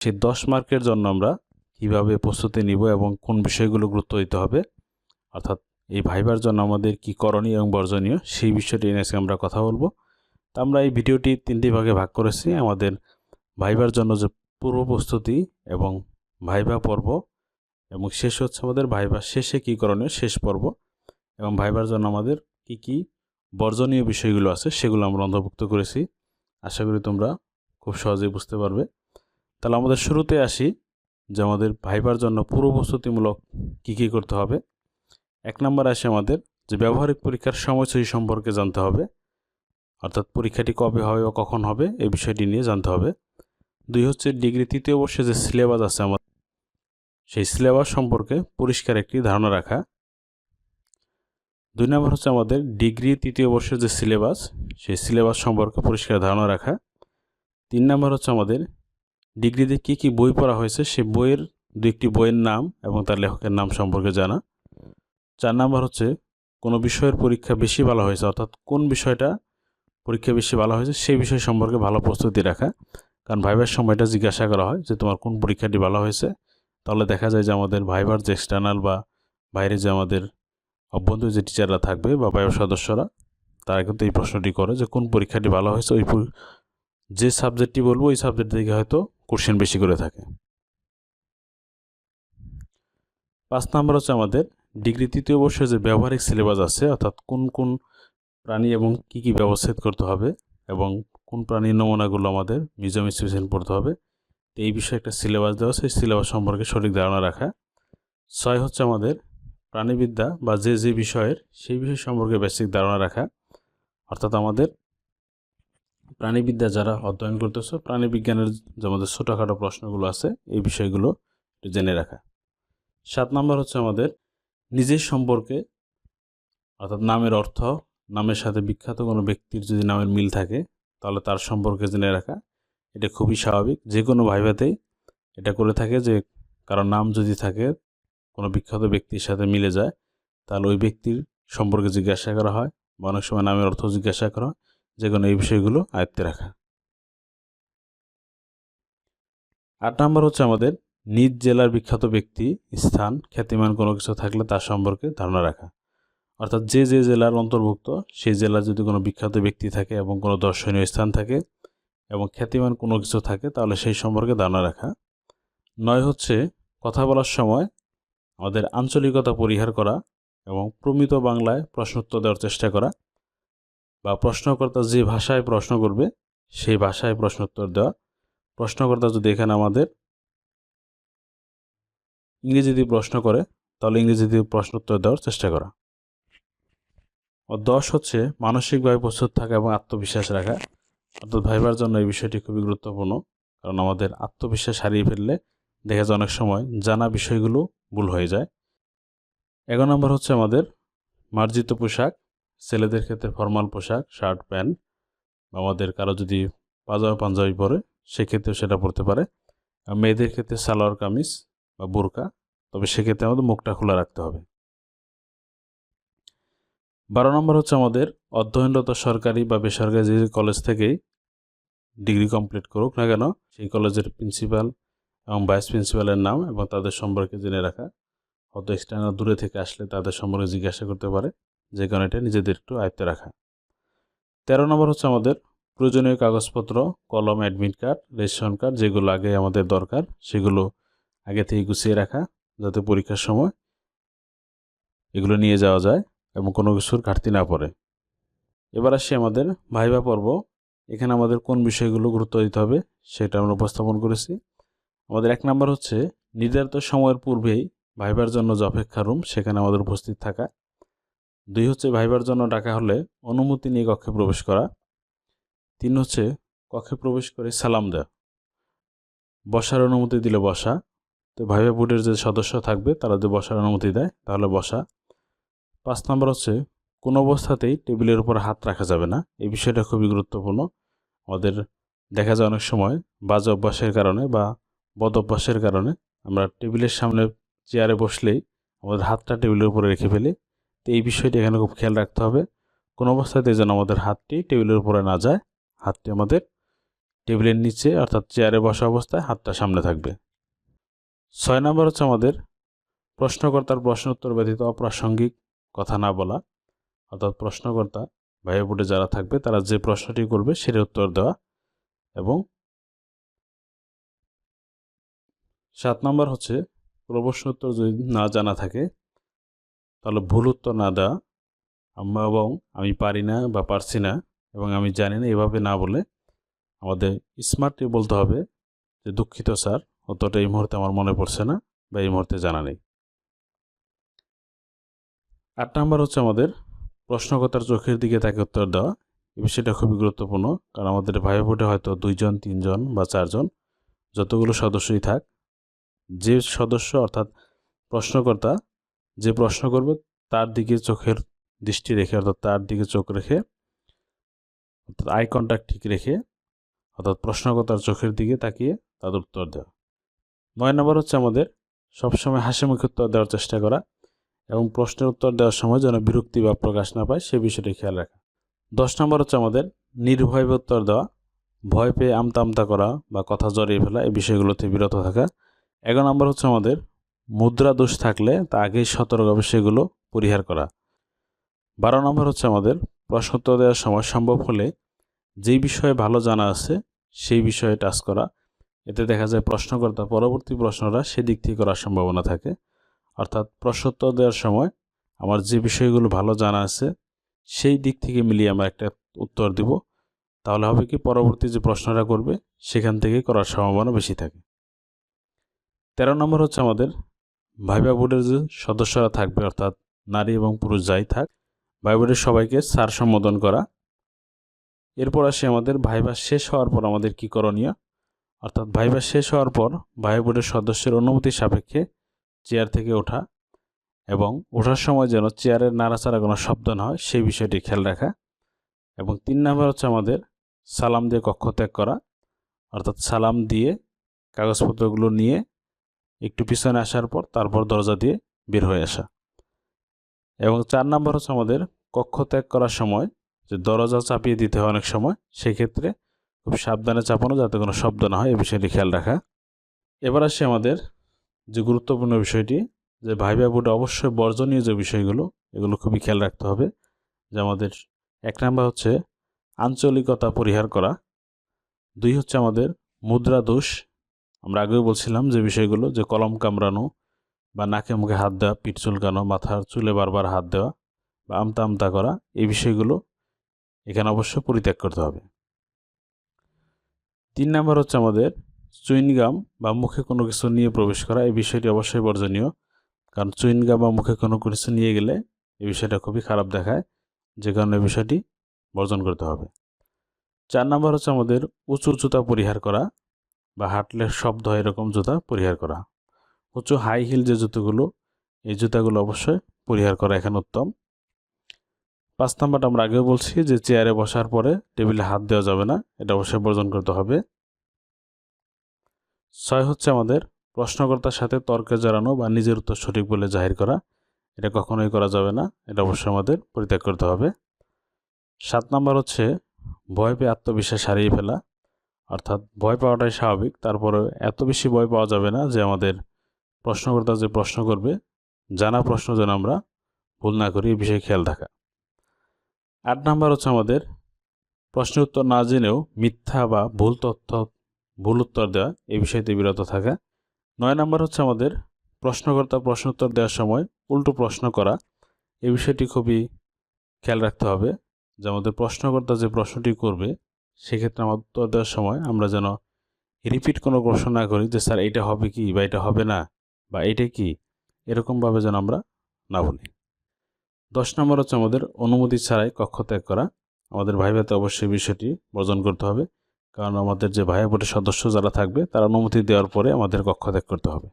সেই দশ মার্কের জন্য আমরা কীভাবে প্রস্তুতি নিব এবং কোন বিষয়গুলো গুরুত্ব দিতে হবে? অর্থাৎ এই ভাইবার জন্য আমাদের কি করণীয় এবং বর্জনীয় সেই বিষয়টি নিয়ে আজকে আমরা কথা বলব। তো আমরা এই ভিডিওটি তিনটি ভাগে ভাগ করেছি। আমাদের ভাইবার জন্য যে পূর্ব প্রস্তুতি এবং ভাইবা পর্ব এবং শেষ হচ্ছে আমাদের ভাইবার শেষে কী করণীয়? শেষ পর্ব। এবং ভাইবার জন্য আমাদের কি কি বর্জনীয় বিষয়গুলো আছে সেগুলো আমরা অন্তর্ভুক্ত করেছি। আশা করি তোমরা খুব সহজেই বুঝতে পারবে। তাহলে আমাদের শুরুতে আসি যে আমাদের ভাইবার জন্য পূর্ব প্রস্তুতিমূলক কী কী করতে হবে। এক নম্বর আসে আমাদের যে ব্যবহারিক পরীক্ষার সময়সূচি সম্পর্কে জানতে হবে, অর্থাৎ পরীক্ষাটি কবে হবে বা কখন হবে এই বিষয়টি নিয়ে জানতে হবে। দুই হচ্ছে ডিগ্রি তৃতীয় বর্ষে যে সিলেবাস আছে আমাদের, সেই সিলেবাস সম্পর্কে পরিষ্কার একটি ধারণা রাখা। দুই নম্বর হচ্ছে আমাদের ডিগ্রি তৃতীয় বর্ষের যে সিলেবাস, সেই সিলেবাস সম্পর্কে পরিষ্কার ধারণা রাখা। তিন নম্বর হচ্ছে আমাদের ডিগ্রিতে কী কী বই পড়া হয়েছে সে বইয়ের দু একটি বইয়ের নাম এবং তার লেখকের নাম সম্পর্কে জানা। চার নাম্বার হচ্ছে, কোনো বিষয়ের পরীক্ষা বেশি ভালো হয়েছে, অর্থাৎ কোন বিষয়টা পরীক্ষা বেশি ভালো হয়েছে সেই বিষয় সম্পর্কে ভালো প্রস্তুতি রাখা। কারণ ভাইবার সময়টা জিজ্ঞাসা করা হয় যে তোমার কোন পরীক্ষাটি ভালো হয়েছে। তাহলে দেখা যায় যে আমাদের ভাইবার যে এক্সটার্নাল বা বাইরে যে আমাদের অভ্যন্তরীণ যে টিচাররা থাকবে বা বায়ু সদস্যরা, তারা কিন্তু এই প্রশ্নটি করে যে কোন পরীক্ষাটি ভালো হয়েছে, ওই যে সাবজেক্টটি বলব, ওই সাবজেক্ট থেকে হয়তো কোশ্চেন বেশি করে থাকে। পাঁচ নাম্বার হচ্ছে আমাদের ডিগ্রি তৃতীয় বর্ষে যে ব্যবহারিক সিলেবাস আছে, অর্থাৎ কোন কোন প্রাণী এবং কি কি ব্যবচ্ছেদ করতে হবে এবং কোন প্রাণীর নমুনাগুলো আমাদের মিউজিয়াম স্পেশন পড়তে হবে এই বিষয়ে একটা সিলেবাস দেওয়া সেই সিলেবাস সম্পর্কে সঠিক ধারণা রাখা। ছয় হচ্ছে আমাদের প্রাণীবিদ্যা বা যে যে বিষয়ের, সেই বিষয় সম্পর্কে বেসিক ধারণা রাখা। অর্থাৎ আমাদের প্রাণীবিদ্যা যারা অধ্যয়ন করতেছে, প্রাণীবিজ্ঞানের যে আমাদের ছোটোখাটো প্রশ্নগুলো আছে, এই বিষয়গুলো একটু জেনে রাখা। সাত নম্বর হচ্ছে আমাদের নিজের সম্পর্কে, অর্থাৎ নামের অর্থ, নামের সাথে বিখ্যাত কোনো ব্যক্তির যদি নামের মিল থাকে, তাহলে তার সম্পর্কে জেনে রাখা, এটা খুবই স্বাভাবিক। যে কোনো ভাইভাতেই এটা করে থাকে যে কারণ নাম যদি থাকে, কোনো বিখ্যাত ব্যক্তির সাথে মিলে যায়, তাহলে ওই ব্যক্তির সম্পর্কে জিজ্ঞাসা করা হয় বা অনেক সময় নামের অর্থ জিজ্ঞাসা করা হয়। যে কোনো এই বিষয়গুলো আয়ত্তে রাখা। আট নম্বর হচ্ছে আমাদের নিজ জেলার বিখ্যাত ব্যক্তি, স্থান, খ্যাতিমান কোনো কিছু থাকলে তার সম্পর্কে ধারণা রাখা। অর্থাৎ যে যে জেলার অন্তর্ভুক্ত, সেই জেলার যদি কোনো বিখ্যাত ব্যক্তি থাকে এবং কোনো দর্শনীয় স্থান থাকে এবং খ্যাতিমান কোনো কিছু থাকে, তাহলে সেই সম্পর্কে ধারণা রাখা। নয় হচ্ছে কথা বলার সময় আমাদের আঞ্চলিকতা পরিহার করা এবং প্রমিত বাংলায় প্রশ্নোত্তর দেওয়ার চেষ্টা করা। বা প্রশ্নকর্তা যে ভাষায় প্রশ্ন করবে, সেই ভাষায় প্রশ্নোত্তর দেওয়া। প্রশ্নকর্তা যদি এখানে আমাদের ইংরেজি দিয়ে প্রশ্ন করে, তাহলে ইংরেজি দিয়ে প্রশ্নোত্তর দেওয়ার চেষ্টা করা। দশ হচ্ছে মানসিকভাবে প্রস্তুত থাকা এবং আত্মবিশ্বাস রাখা। অর্থাৎ ভাইবার জন্য এই বিষয়টি খুবই গুরুত্বপূর্ণ, কারণ আমাদের আত্মবিশ্বাস হারিয়ে ফেললে দেখা যায় অনেক সময় জানা বিষয়গুলো ভুল হয়ে যায়। এগারো নম্বর হচ্ছে আমাদের মার্জিত পোশাক। ছেলেদের ক্ষেত্রে ফর্মাল পোশাক শার্ট প্যান্ট আমাদের কারও যদি পাজামা পাঞ্জাবি পরে, সেক্ষেত্রেও সেটা পরতে পারে। আর মেয়েদের ক্ষেত্রে সালোয়ার কামিজ বা বোরকা, তবে সেক্ষেত্রে আমাদের মুখটা খোলা রাখতে হবে। বারো নম্বর হচ্ছে আমাদের অধ্যয়নরত সরকারি বা বেসরকারি যে কলেজ থেকেই ডিগ্রি কমপ্লিট করুক না কেন, সেই কলেজের প্রিন্সিপাল এবং ভাইস প্রিন্সিপালের নাম এবং তাদের সম্পর্কে জেনে রাখা। হয়তো এক্সটার্নাল দূরে থেকে আসলে তাদের সম্পর্কে জিজ্ঞাসা করতে পারে। যে কারণে এটা নিজেদের একটু আয়ত্তে রাখা। তেরো নম্বর হচ্ছে আমাদের প্রয়োজনীয় কাগজপত্র, কলম অ্যাডমিট কার্ড রেশন কার্ড যেগুলো আগে আমাদের দরকার, সেগুলো আগে থেকে গুছিয়ে রাখা যাতে পরীক্ষার সময় এগুলো নিয়ে যাওয়া যায় এবং কোনো কিছুর ঘাটতি না পড়ে। এবার আসি আমাদের ভাইবা পর্ব। এখানে আমাদের কোন বিষয়গুলো গুরুত্ব দিতে হবে সেটা আমরা উপস্থাপন করেছি। আমাদের এক নাম্বার হচ্ছে, নির্ধারিত সময়ের পূর্বেই ভাইবার জন্য যে অপেক্ষা রুম সেখানে আমাদের উপস্থিত থাকা। দুই হচ্ছে ভাইবার জন্য ডাকা হলে অনুমতি নিয়ে কক্ষে প্রবেশ করা। তিন হচ্ছে কক্ষে প্রবেশ করে সালাম দেওয়া বসার অনুমতি দিলে বসা। তো ভাইবা বোর্ডের যে সদস্য থাকবে, তারা যদি বসার অনুমতি দেয়, তাহলে বসা। পাঁচ নম্বর হচ্ছে, কোনো অবস্থাতেই টেবিলের উপর হাত রাখা যাবে না। এই বিষয়টা খুবই গুরুত্বপূর্ণ। আমাদের দেখা যায় অনেক সময় বাজ অভ্যাসের কারণে বা বদ অভ্যাসের কারণে আমরা টেবিলের সামনে চেয়ারে বসলেই আমাদের হাতটা টেবিলের উপরে রেখে ফেলি। এই বিষয়টি এখানে খুব খেয়াল রাখতে হবে। কোনো অবস্থাতে যেন আমাদের হাতটি টেবিলের উপরে না যায়, হাতটি আমাদের টেবিলের নিচে অর্থাৎ চেয়ারে বসা অবস্থায় হাতটা সামনে থাকবে। ছয় নম্বর হচ্ছে আমাদের প্রশ্নকর্তার প্রশ্ন উত্তর ব্যতীত অপ্রাসঙ্গিক কথা না বলা। অর্থাৎ প্রশ্নকর্তা ভাইয়া বোর্ডে যারা থাকবে, তারা যে প্রশ্নটি করবে সেটা উত্তর দেওয়া এবং সাত নম্বর হচ্ছে কোনো প্রশ্ন উত্তর যদি না জানা থাকে তাহলে ভুল উত্তর না দেওয়া। এবং আমি পারি না বা পারছি না এবং আমি জানি না, এভাবে না বলে আমাদের স্মার্টলি বলতে হবে যে, দুঃখিত স্যার অতটা এই মুহূর্তে আমার মনে পড়ছে না বা এই মুহূর্তে জানা নেই। আট নাম্বার হচ্ছে আমাদের প্রশ্নকর্তার চোখের দিকে তাকে উত্তর দেওয়া। এই বিষয়টা খুবই গুরুত্বপূর্ণ, কারণ আমাদের ভাই বোর্ডে হয়তো দুইজন, তিনজন বা চারজন যতগুলো সদস্যই থাক, যে সদস্য অর্থাৎ প্রশ্নকর্তা যে প্রশ্ন করবে, তার দিকে চোখের দৃষ্টি রেখে, অর্থাৎ তার দিকে চোখ রেখে, অর্থাৎ আই কন্ট্যাক্ট ঠিক রেখে, অর্থাৎ প্রশ্নকর্তার চোখের দিকে তাকিয়ে তাদের উত্তর দেওয়া। নয় নম্বর হচ্ছে আমাদের সবসময় হাসি মুখে উত্তর দেওয়ার চেষ্টা করা এবং প্রশ্নের উত্তর দেওয়ার সময় যেন বিরক্তি বা প্রকাশ না পায়, সে বিষয়টি খেয়াল রাখা। দশ নম্বর হচ্ছে আমাদের নির্ভয়ভাবে উত্তর দেওয়া, ভয় পেয়ে আমতা আমতা করা বা কথা জড়িয়ে ফেলা, এই বিষয়গুলোতে বিরত থাকা। এগারো নম্বর হচ্ছে আমাদের মুদ্রা দোষ থাকলে তা আগেই সতর্কভাবে সেগুলো পরিহার করা। বারো নম্বর হচ্ছে আমাদের প্রশ্নোত্তর দেওয়ার সময় সম্ভব হলে যেই বিষয়ে ভালো জানা আছে সেই বিষয়ে টাচ করা। এতে দেখা যায় প্রশ্নকর্তা পরবর্তী প্রশ্নটা সেদিক থেকে করার সম্ভাবনা থাকে। অর্থাৎ প্রশ্নোত্তর দেওয়ার সময় আমার যে বিষয়গুলো ভালো জানা আছে সেই দিক থেকে মিলিয়ে আমরা একটা উত্তর দিব। তাহলে হবে কি পরবর্তী যে প্রশ্নটা করবে সেখান থেকে করার সম্ভাবনা বেশি থাকে। তেরো নম্বর হচ্ছে আমাদের ভাইবা বোর্ডের যে সদস্যরা থাকবে, অর্থাৎ নারী এবং পুরুষ যাই থাক ভাই বোর্ডের সবাইকে স্যার সম্বোধন করা। এরপর আসে আমাদের ভাইবা শেষ হওয়ার পর আমাদের কি করণীয়? অর্থাৎ ভাইবা শেষ হওয়ার পর ভাই বোর্ডের সদস্যের অনুমতি সাপেক্ষে চেয়ার থেকে ওঠা এবং ওঠার সময় যেন চেয়ারের নাড়াচাড়া কোনো শব্দ না হয়, সেই বিষয়টি খেয়াল রাখা। এবং তিন নম্বর হচ্ছে আমাদের সালাম দিয়ে কক্ষ ত্যাগ করা। অর্থাৎ সালাম দিয়ে কাগজপত্রগুলো নিয়ে একটু পিছনে আসার পর তারপর দরজা দিয়ে বের হয়ে আসা। এবং চার নম্বর হচ্ছে আমাদের কক্ষ ত্যাগ করার সময় যে দরজা চাপিয়ে দিতে হয় অনেক সময়, সেক্ষেত্রে খুব সাবধানে চাপানো যাতে কোনো শব্দ না হয় এই বিষয়টি খেয়াল রাখা। এবার আসি আমাদের যে গুরুত্বপূর্ণ বিষয়টি, যে ভাইবা বোর্ডে অবশ্যই বর্জনীয় যে বিষয়গুলো, এগুলো খুবই খেয়াল রাখতে হবে। যে আমাদের এক নাম্বার হচ্ছে আঞ্চলিকতা পরিহার করা। দুই হচ্ছে আমাদের মুদ্রা দোষ আমরা আগেও বলছিলাম যে বিষয়গুলো, যে কলম কামড়ানো বা নাকে মুখে হাত দেওয়া, পিঠ চুলকানো, মাথার চুলে বারবার হাত দেওয়া বা আমতা আমতা করা, এই বিষয়গুলো এখানে অবশ্য পরিত্যাগ করতে হবে। তিন নাম্বার হচ্ছে আমাদের চুইনগাম বা মুখে কোনো কিছু নিয়ে প্রবেশ করা, এই বিষয়টি অবশ্যই বর্জনীয়। কারণ চুইনগাম বা মুখে কোনো কিছু নিয়ে গেলে এই বিষয়টা খুবই খারাপ দেখায়, যে কারণে বিষয়টি বর্জন করতে হবে। চার নাম্বার হচ্ছে আমাদের উঁচু জুতা পরিহার করা বা হাঁটলে শব্দ হয় এরকম জুতা পরিহার করা। উঁচু হাই হিল যে জুতোগুলো, এই জুতাগুলো অবশ্যই পরিহার করা এখানে উত্তম। পাঁচ নাম্বারটা আমরা আগেও বলছি যে চেয়ারে বসার পরে টেবিলে হাত দেওয়া যাবে না, এটা অবশ্যই বর্জন করতে হবে। ছয় হচ্ছে আমাদের প্রশ্নকর্তার সাথে তর্কে জড়ানো বা নিজের উত্তর সঠিক বলে জাহির করা, এটা কখনোই করা যাবে না, এটা অবশ্যই আমাদের পরিত্যাগ করতে হবে। সাত নাম্বার হচ্ছে ভয় পেয়ে আত্মবিশ্বাস হারিয়ে ফেলা অর্থাৎ ভয় পাওয়াটাই স্বাভাবিক। তারপরে এত বেশি ভয় পাওয়া যাবে না যে আমাদের প্রশ্নকর্তা যে প্রশ্ন করবে, জানা প্রশ্ন যেন আমরা ভুল না করি, এই বিষয়ে খেয়াল থাকা আট নাম্বার হচ্ছে আমাদের প্রশ্নের উত্তর না জেনেও মিথ্যা বা ভুল তথ্য, ভুল উত্তর দেওয়া, এই বিষয়তে বিরত থাকা। নয় নাম্বার হচ্ছে আমাদের প্রশ্নকর্তা প্রশ্ন উত্তর দেওয়ার সময় উল্টো প্রশ্ন করা, এই বিষয়টি খুবই খেয়াল রাখতে হবে যে আমাদের প্রশ্নকর্তা যে প্রশ্নটি করবে সেক্ষেত্রে আমার উত্তর দেওয়ার সময় আমরা যেন রিপিট কোনো প্রশ্ন না করি যে, স্যার এটা হবে কি বা এটা হবে না বা এটা কি? এরকমভাবে যেন আমরা না বলি। দশ নম্বর হচ্ছে আমাদের অনুমতি ছাড়াই কক্ষ ত্যাগ করা। আমাদের ভাই ভাইভাতে অবশ্যই বিষয়টি বর্জন করতে হবে। কারণ আমাদের যে ভাই বোর্ডের সদস্য যারা থাকবে, তারা অনুমতি দেওয়ার পরে আমাদের কক্ষ ত্যাগ করতে হবে।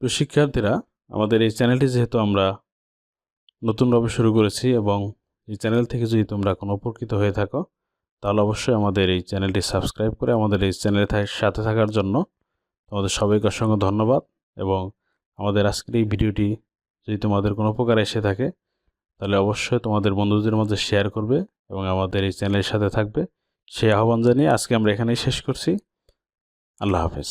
তো শিক্ষার্থীরা, আমাদের এই চ্যানেলটি যেহেতু আমরা নতুনভাবে শুরু করেছি এবং এই চ্যানেল থেকে যদি তোমরা কোনো উপকৃত হয়ে থাকো তাহলে অবশ্যই আমাদের এই চ্যানেলটি সাবস্ক্রাইব করে আমাদের এই চ্যানেলে সাথে থাকার জন্য তোমাদের সবাইকে অসংখ্য ধন্যবাদ এবং আমাদের আজকের এই ভিডিওটি যদি তোমাদের কোনো উপকার এসে থাকে, তাহলে অবশ্যই তোমাদের বন্ধুদের মধ্যে শেয়ার করবে এবং আমাদের এই চ্যানেলের সাথে থাকবে। সেই আহ্বান জানিয়ে আজকে আমরা এখানেই শেষ করছি। আল্লাহ হাফেজ।